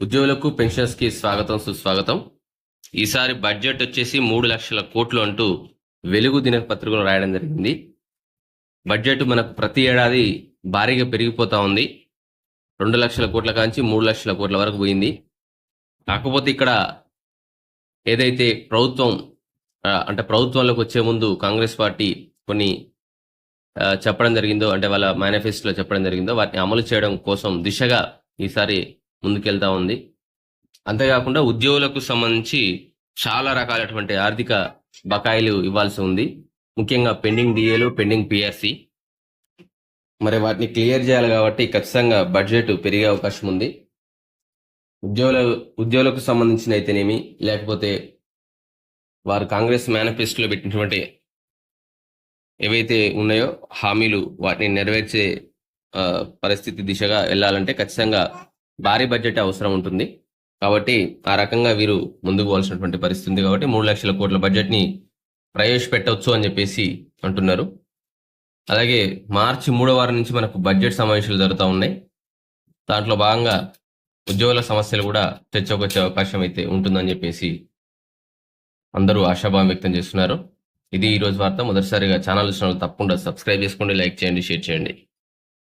ఉద్యోగులకు పెన్షన్స్కి స్వాగతం సుస్వాగతం. ఈసారి బడ్జెట్ వచ్చేసి మూడు లక్షల కోట్లు అంటూ వెలుగు దినపత్రికలు రాయడం జరిగింది. బడ్జెట్ మనకు ప్రతి ఏడాది భారీగా పెరిగిపోతా ఉంది. రెండు లక్షల కోట్ల కాంచి మూడు లక్షల కోట్ల వరకు పోయింది. కాకపోతే ఇక్కడ ఏదైతే ప్రభుత్వం అంటే ప్రభుత్వంలోకి వచ్చే ముందు కాంగ్రెస్ పార్టీ కొన్ని చెప్పడం జరిగిందో అంటే వాళ్ళ మేనిఫెస్టోలో చెప్పడం జరిగిందో వాటిని అమలు చేయడం కోసం దిశగా ఈసారి ముందుకెళ్తా ఉంది. అంతేకాకుండా ఉద్యోగులకు సంబంధించి చాలా రకాలైనటువంటి ఆర్థిక బకాయిలు ఇవ్వాల్సి ఉంది. ముఖ్యంగా పెండింగ్ డిఏలు పెండింగ్ పిఆర్సి. మరి వాటిని క్లియర్ చేయాలి కాబట్టి ఖచ్చితంగా బడ్జెట్ పెరిగే అవకాశం ఉంది. ఉద్యోగుల ఉద్యోగులకు సంబంధించిన అయితేనేమి లేకపోతే వారు కాంగ్రెస్ మేనిఫెస్టోలో పెట్టినటువంటి ఏవైతే ఉన్నాయో హామీలు వాటిని నెరవేర్చే పరిస్థితి దిశగా వెళ్ళాలంటే ఖచ్చితంగా భారీ బడ్జెట్ అవసరం ఉంటుంది. కాబట్టి ఆ రకంగా వీరు ముందుకు పోవాల్సినటువంటి పరిస్థితి ఉంది కాబట్టి మూడు లక్షల కోట్ల బడ్జెట్ని ప్రవేశపెట్టవచ్చు అని చెప్పేసి అంటున్నారు. అలాగే మార్చి మూడో వారం నుంచి మనకు బడ్జెట్ సమావేశాలు జరుగుతూ ఉన్నాయి. దాంట్లో భాగంగా ఉద్యోగుల సమస్యలు కూడా చర్చకొచ్చే అవకాశం అయితే ఉంటుందని చెప్పేసి అందరూ ఆశాభావం వ్యక్తం చేస్తున్నారు. ఇది ఈ రోజు వార్త. మొదటిసారిగా ఛానల్ చూసిన వాళ్ళు తప్పకుండా సబ్స్క్రైబ్ చేసుకోండి లైక్ చేయండి షేర్ చేయండి.